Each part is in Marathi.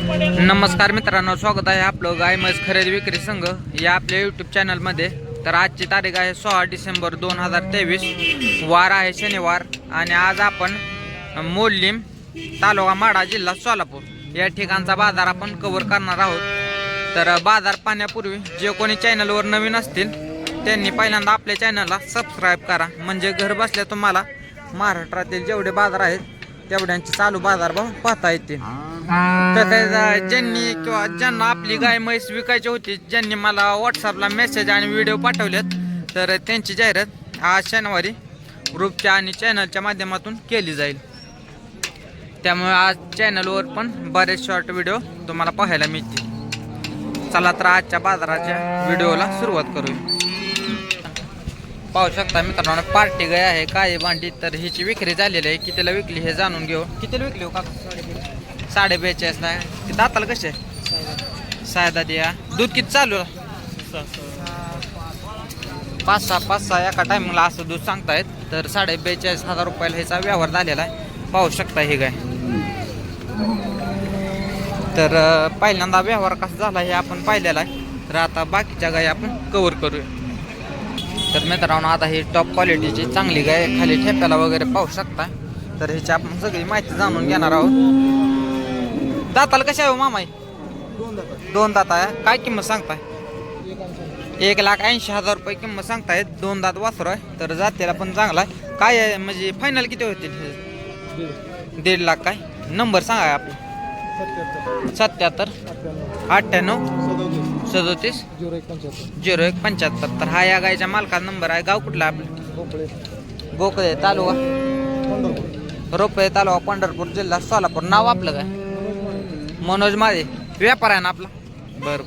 नमस्कार मित्रांनो स्वागत आहे आपलं गाय म्हैस खरेदी विक्री संघ या आपल्या यूट्यूब चॅनलमध्ये तर आजची तारीख आहे सोळा डिसेंबर दोन हजार तेवीस. वार आहे शनिवार आणि आज आपण मोलिम तालुका माडा जिल्हा सोलापूर या ठिकाणचा बाजार आपण कव्हर करणार आहोत. तर बाजार पाहण्यापूर्वी जे कोणी चॅनलवर नवीन असतील त्यांनी पहिल्यांदा आपल्या चॅनलला सबस्क्राईब करा. म्हणजे घर बसल्या तुम्हाला महाराष्ट्रातील जेवढे बाजार आहेत तेवढ्यांचे चालू बाजारभाव पाहता येतील. तसेच ज्यांनी किंवा ज्यांना आपली गाय म्हैस विकायची होती ज्यांनी मला व्हॉट्सअपला मेसेज आणि व्हिडिओ पाठवलेत तर त्यांची जाहिरात आज शनिवारी ग्रुपच्या आणि चॅनलच्या माध्यमातून केली जाईल. त्यामुळे आज चॅनलवर पण बरेच शॉर्ट व्हिडिओ तुम्हाला पाहायला मिळतील. चला तर आजच्या बाजाराच्या व्हिडिओला सुरुवात करूया. पाहू शकता मित्रांनो पार्टी गाय आहे काळी भांडी तर हिची विक्री झालेली आहे. कितीला विकली हे जाणून घेऊ. कितीला विकली हो काका? साडे बेचाळीस ला ते दाताला कसे? सायदा द्या. दूध किती चालू आहे? पाच सहा पाच सहा एका टायमिंगला असं दूध सांगतायत. तर साडे बेचाळीस हजार रुपयाला ह्याचा व्यवहार झालेला आहे. पाहू शकता हे गाय तर पहिल्यांदा व्यवहार कसा झाला हे आपण पाहिलेला आहे. तर आता बाकीच्या गाय आपण कवर करूया. तर मित्रांनो आता ही टॉप क्वालिटीची चांगली गाय खाली ठेप्याला वगैरे पाहू शकता. तर ह्याची आपण सगळी माहिती जाणून घेणार आहोत. दाताला कशा आहे हो मामाई? दोन दात आहे? काय किंमत सांगताय? एक लाख ऐंशी हजार रुपये किंमत सांगतायत दोन दात वासरू आहे तर जातीला पण चांगला आहे. काय आहे? म्हणजे फायनल किती होतील? हे? दीड लाख काय? नंबर सांगा आपला. सत्याहत्तर. अठ्ठ्याण्णव सदोतीस. झिरो एक पंच्याहत्तर. झिरो एक पंच्याहत्तर. तर हा या गायच्या मालकाचा नंबर आहे. गाव कुठला आपलं? भोपळे. गोकळे तालुका. पंढरपूर. रोपे तालुका पंढरपूर जिल्हा सोलापूर. नाव आपलं काय? मनोज माळे व्यापार आहे ना आपला. बर.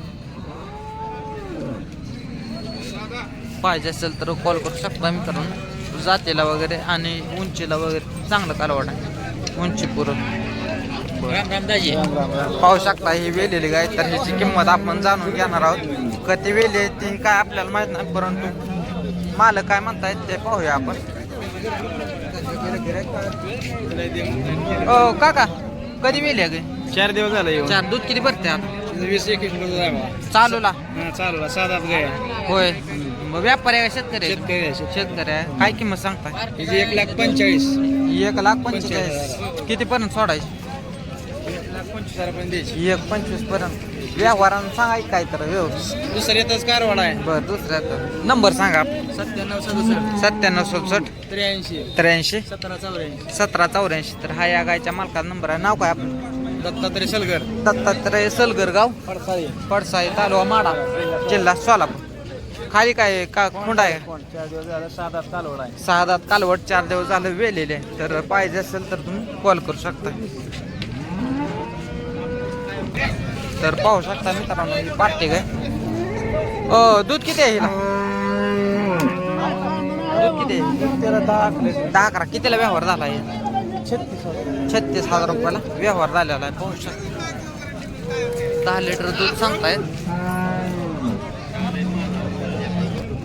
पाहिजे असेल तर कॉल करू शकता मित्रांनो. जातीला वगैरे आणि उंचीला वगैरे चांगलं कालवड आहे. उंची पुरं. राम राम पाहू शकता ही वेलेली गाय तर ह्याची किंमत आपण जाणून घेणार आहोत. कधी वेली आहे ती काय आपल्याला माहीत नाही परंतु मालक काय म्हणतायत ते पाहूया आपण. ओ काका कधी वेली आहे गाय चार दिवस झाले येऊन. चार दूध किती भरते आता वीस एकवीस किलो जावा चालूला? हा चालू सात आठ गाय. होय. मग व्यापारी आहे का शेतकरी? आहे? शेतकरी आहे, शेतकरी. शेतकरी आहे. काय किंमत सांगताय? हिची एक लाख पंचेचाळीस. एक लाख पंचेचाळीस. किती पर्यंत सोडायची? एक लाख पंचवीस हजारापर्यंत द्यायची. एक पंचवीसपर्यंत व्यवहारानं सांगाय काय तर व्यवस्थित. दुसरं येतच कारवाड आहे. बरं दुसऱ्या नंबर सांगा. सत्त्याण्णव सदुसष्ट. सत्त्याण्णव सदुसष्ट. त्र्याऐंशी. त्र्याऐंशी. सतरा चौऱ्याऐंशी. सतरा चौऱ्याऐंशी. तर हा या गायच्या मालकाचा नंबर आहे. नाव काय आपलं? दत्तात्रय सलगर. दत्तात्रय सलगर गाव? पडसाळी. पडसाई तालुका माडा जिल्हा सोलापूर. खाली काय का खुंड आहे? सहा दात कालवट चार दिवस झालं वेलेले. तर पाहिजे असेल तर तुम्ही कॉल करू शकता. तर पाहू शकता मित्रांनो पार्टी काय? ओ दूध किती आहे हिला? दूध किती आहे? दहा अकरा. कितीला व्यवहार झाला आहे? छत्तीस हजार छत्तीस हजार रुपयाला व्यवहार झालेला आहे पाहू शकता. दहा लिटर दूध सांगतायत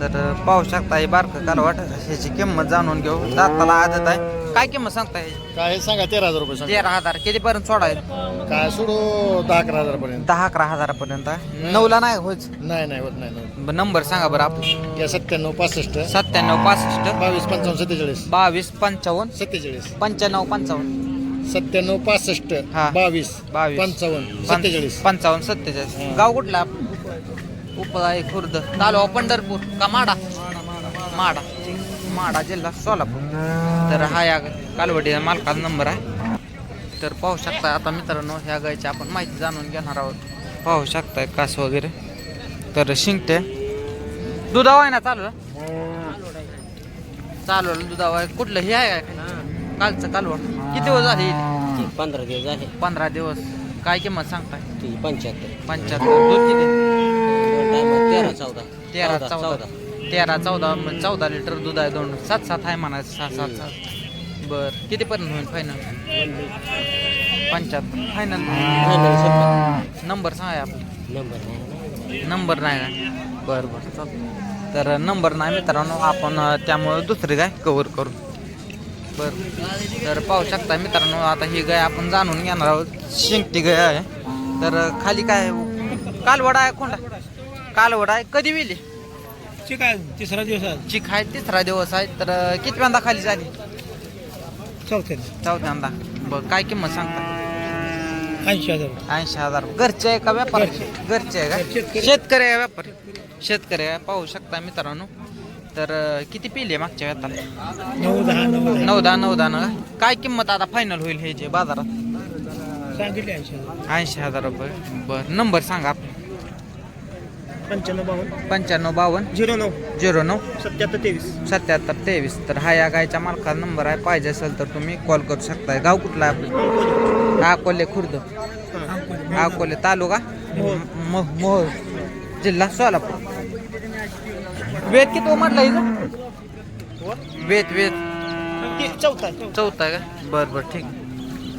तर पाहू शकता ही बारकं कालवाट ह्याची किंमत जाणून घेऊ. दाताला आदत आहे. काय किंमत सांगताय? काय सांगा तेरा हजार रुपये सांगा. तेरा हजार. किती पर्यंत सोडाय काय सोडू दहा अकरा हजार पर्यंत दहा अकरा हजारापर्यंत. नऊला नाही होच नाही नाही होत नाही नाही नंबर सांगा बरं आपलं. या सत्त्याण्णव पासष्ट. सत्त्याण्णव पासष्ट. बावीस पंचावन्न सत्तेचाळीस. बावीस पंचावन्न. सत्तेचाळीस. पंच्याण्णव पंचावन्न. सत्त्याण्णव पासष्ट. हा. बावीस बावीस. पंचावन्न सत्तेचाळीस. पंचावन्न सत्तेचाळीस. हा. गाव कुठलं? उपळाई खुर्द. तालुका पंढरपूर. का माडा. माडा. माडा जिल्हा सोलापूर. तर हा या कालवडीचा मालकाचा नंबर आहे. तर पाहू शकता आता मित्रांनो ह्या गायची आपण माहिती जाणून घेणार आहोत. पाहू शकताय कास वगैरे. तर शिंकते दुधावा आहे ना चालू? चालू दुधावा आहे कुठलं हे आहे? कालचं कालवड. किती दिवस झाले हिला? पंधरा दिवस झाले. पंधरा दिवस. काय किंमत सांगताय? ती पंच्याहत्तर. पंच्याहत्तर. दूध किती? तेरा चौदा. तेरा चौदा. तेरा चौदा म्हणजे चौदा लिटर दूध आहे दोन सात सात आहे म्हणायचं सात सात सात. बर किती पर्यंत होईल फायनल पंच्याहत्तर. फायनल नंबर सांगा आपला. नंबर नाही. नंबर नाही का? बरं बरं चालतं तर नंबर नाही मित्रांनो आपण त्यामुळं दुसरी गाय कवर करू. बरं तर पाहू शकता मित्रांनो आता ही गाय आपण जाणून घेणार आहोत. शिंगटी गाय आहे. तर खाली काय कालवडा आहे कोणता? कालवडा आहे. कधी विली ठीक आहे तिसरा दिवस आहे? चिक आहे तिसरा दिवस आहे तर कितव्यांदा खाली झाली? चौथ्याला चौथ्यांदा बरं काय किंमत सांगता? ऐंशी हजार. ऐंशी हजार. घरचे आहे का व्यापारी? घरचे. आहे का? शेतकरी. आहे व्यापारी? शेतकरी आहे. पाहू शकता मित्रांनो. तर अं, किती पिले मागच्या वेताला नऊ दहा नऊ दहा. नऊ दहा नऊ दहा ना काय किंमत आता फायनल होईल हे जे बाजारात? सांगितले ऐंशी हजार. ऐंशी हजार रुपये. बरं नंबर सांगा आपला. पंच्याण्णव बावन्न. पंच्याण्णव बावन्न. झिरो नऊ. झिरो नऊ. सत्याहत्तर तेवीस. सत्याहत्तर तेवीस. तर हा या गायच्या मालकाचा नंबर आहे. पाहिजे असेल तर तुम्ही कॉल करू शकताय. गाव कुठला आहे आपलं? अकोले. खुर्द. अकोले तालुका? मोह मोहोळ जिल्हा सोलापूर. वेद किती म्हटलं हिचं वेद वेद. चौथा चौथा आहे का? बरं बरं ठीक.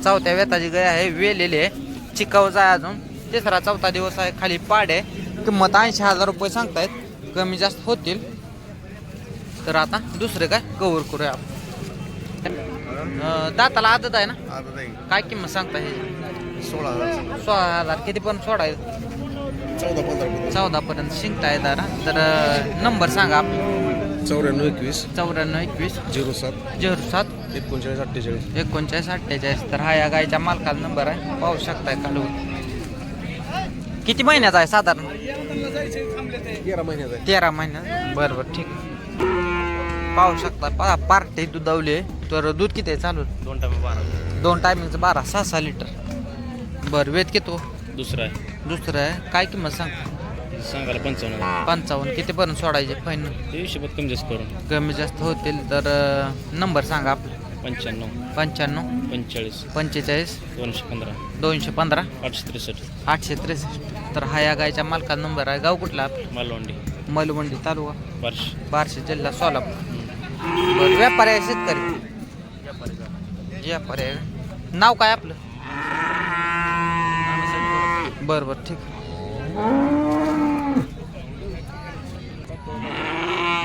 चौथ्या वेताची गाय आहे. वेलेली आहे. चिकावचा आहे अजून. तिसरा चौथा दिवस आहे. खाली पाड. आहे किंमत ऐंशी हजार रुपये सांगतायत. कमी जास्त होतील. तर आता दुसरं काय? कवर करूया आपण. अं, दाताला आदत आहे ना? काय किंमत सांगता हे सोळा हजार. सोळा हजार. किती पण सोडाय चौदा पंधरा चौदा पर्यंत शिंकताय दारा. तर नंबर सांगा आपला चौऱ्याण्णव एकवीस. चौऱ्याण्णव एकवीस. झिरो सात. झिरो सात. एकोणचाळीस अठ्ठेचाळीस. एकोणचाळीस अठ्ठेचाळीस. तर हा या गायच्या मालकाचा नंबर आहे. पाहू शकताय काढू किती महिन्याचा आहे साधारण? तेरा महिन्याचा आहे तेरा महिन्यात बरं बरं ठीक पाहू शकता पहा पार्टी दुधावली तर दूध किती आहे चालू? दोन टाइम बारा. दोन टायमिंगचं बारा सहा सहा लिटर. बरं वेद किती हो? दुसरा आहे. दुसरं आहे. काय किंमत सांग? सांगायला पंचावन्न पंचावन्न. कितीपर्यंत सोडायचे? फाईन ते हिशोबात कमी जास्त करून. कमी जास्त होतील तर नंबर सांगा आपला. पंच्याण्णव. पंच्याण्णव. पंचेचाळीस. पंचेचाळीस. दोनशे पंधरा. दोनशे पंधरा. आठशे त्रेसष्ट. आठशे त्रेसष्ट. तर हा या गायच्या मालकाचा नंबर आहे. गाव कुठला आपला? मालवंडी. मलवंडी तालुका. बार्श. बार्शी जिल्हा सोलापूर. बरं व्यापारी आहे शेतकरी. व्यापारी आहे. नाव काय आपलं? बरं बरं ठीक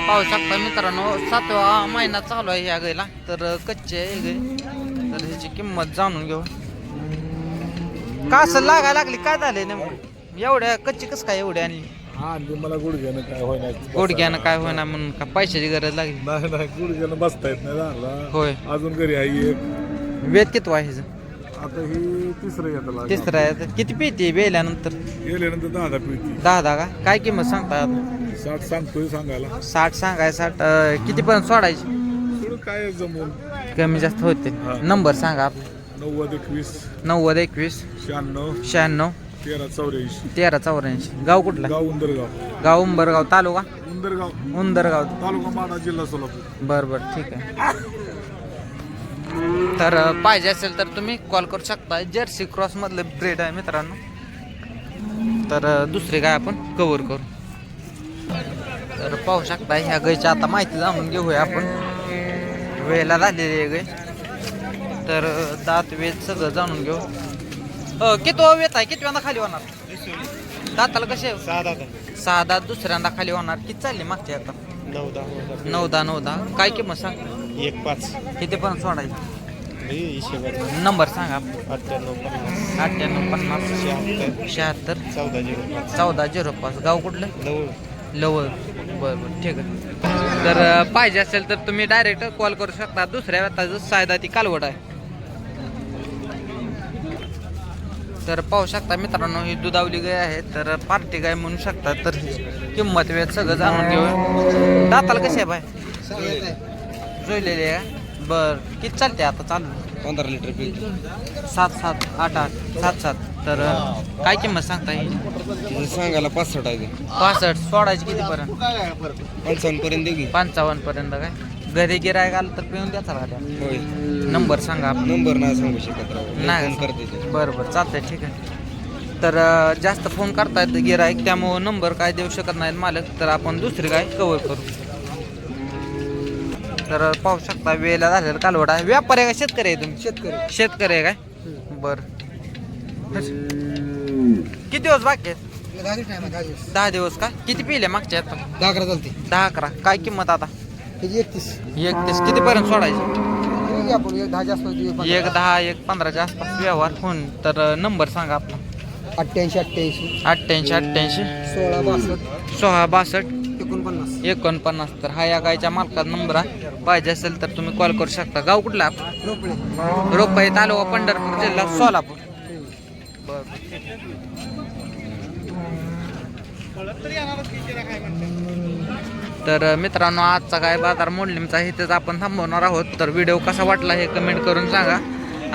पाहू शकता मित्रांनो सातवा महिना चालू आहे ह्या गायला तर कच्चे आहे गाय तर ह्याची किंमत जाणून घेऊ. का असं लागायला लागली? काय झालंय नेमकं? एवढ्या कच्ची कसं काय एवढी आणली? हा आणि मला गुडघ्यानं काय होईना. गोडग्यानं काय होईना म्हणून का पैशाची गरज लागली? नाही नाही गुडघ्यानं बसता येत नाही झाला. होय. अजून घरी आहे एक. वेद किती आहे? आता ही तिसरं येतं. तिसरं आहे. किती पिते बेल्यानंतर? गेल्यानंतर दहा दहा पिळती दहा दहा का? काय किंमत सांगता? साठ सांगतोय सांगायला. साठ सांगाय साठ अं, कितीपर्यंत सोडायची? काय जमून. कमी जास्त होते. हा. नंबर सांगा आपला नव्वद एकवीस. नव्वद एकवीस. शहाण्णव. शहाण्णव. तेरा चौऱ्याऐंशी. तेरा चौऱ्याऐंशी. गाव कुठला? गाव उंदरगाव. गाव उंबरगाव तालुका? उंदरगाव. उंदरगाव. तालुका माडा जिल्हा सोलापूर. बरं बरं. ठीक आहे. तर पाहिजे असेल तर तुम्ही कॉल करू शकता. जर्सी क्रॉस मधलं ब्रेड आहे मित्रांनो. तर दुसरे काय आपण कव्हर करू. तर पाहू शकता ह्या गायची आता माहिती जाणून घेऊया आपण. वेळेला झालेली आहे गाय तर दात वेद सगळं जाणून घेऊ. किती वेत आहे? किती वेळा खाली होणार? दाताला कसे? सहा दात दुसऱ्यांदा खाली होणार. किती चालली मागच्या आता? नऊ दहा नऊ दहा. नऊ दहा काय किंमत सांग एक पाच. किती पण सोडायची. हिशोबात नंबर सांगा. अठ्ठ्याण्णव पन्नास. अठ्ठ्याण्णव पन्नास. शहात्तर. शहात्तर. चौदा झिरो पाच. चौदा झिरो पाच. गाव कुठलं? नऊ लवळ. बरं बरं. ठीक आहे. तर अं, पाहिजे असेल तर तुम्ही डायरेक्ट कॉल करू शकता. दुसऱ्या व्यताचं सायदा ती कालवड आहे. तर पाहू शकता मित्रांनो ही दुधावली गाय आहे. तर पार्टी गाय म्हणू शकता. तर किंमत वेळ सगळं जाणून घेऊ दाताला कशी आहे बाय? जोडलेली आहे. बर. किती चालते आता चालू? पंधरा लिटर पिळते सात सात आठ आठ. सात सात. तर अं, काय किंमत सांगता येईल सांगायला पासष्ट आहे. पासष्ट. सोडायची कितीपर्यंत पंचावन्न पर्यंत देऊ की. पंचावन्न पर्यंत काय? घरी गिरायक आलं तर पिऊन द्याचा का होय. नंबर सांगा आपला. नंबर नाही सांगू शकत राव. नाही. फोन करते ते. बरं बरं. चालतंय ठीक आहे. तर अं, जास्त फोन करतायत गिरायक त्यामुळं नंबर काय देऊ शकत नाहीत मालक. तर आपण दुसरी काय कवर करू. तर पाहू शकता वेळेला झालेला कालवड. आहे व्यापारी आहे का शेतकरी आहे तुम्ही? शेतकरी शेतकरी आहे काय? बरं. किती दिवस बाकी आहेत? दहा दिवस का? किती पिले मागच्या आता? दहा अकरा चालते. दहा अकरा. काय किंमत आता? एकतीस. एकतीस. सोडायची? आपण एक दहा जास्त एक दहा एक पंधराच्या आसपास व्यवहार होऊन तर नंबर सांगा आपला. अठ्ठ्याऐंशी अठ्ठ्याऐंशी. अठ्ठ्याऐंशी अठ्ठ्याऐंशी. सोळा बासष्ट. सोळा बासष्ट. एकोणपन्नास. एकोणपन्नास. तर हा या गायच्या मालकाचा नंबर आहे पाहिजे असेल तर तुम्ही कॉल करू शकता. गाव कुठला रोपळे रोपाई तालुका पंढरपूर जिल्हा सोलापूर. तर मित्रांनो आजचा काय बाजार मोडलीमचा इथेच आपण थांबवणार आहोत. तर व्हिडिओ कसा वाटला हे कमेंट करून सांगा.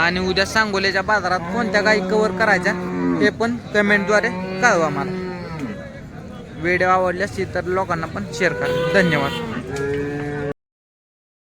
आणि उद्या सांगोल्याच्या बाजारात कोणत्या गाई कव्हर करायच्या हे पण कमेंटद्वारे कळवा मला. व्हिडिओ आवडल्यास तर लोकांना पण शेअर करा. धन्यवाद.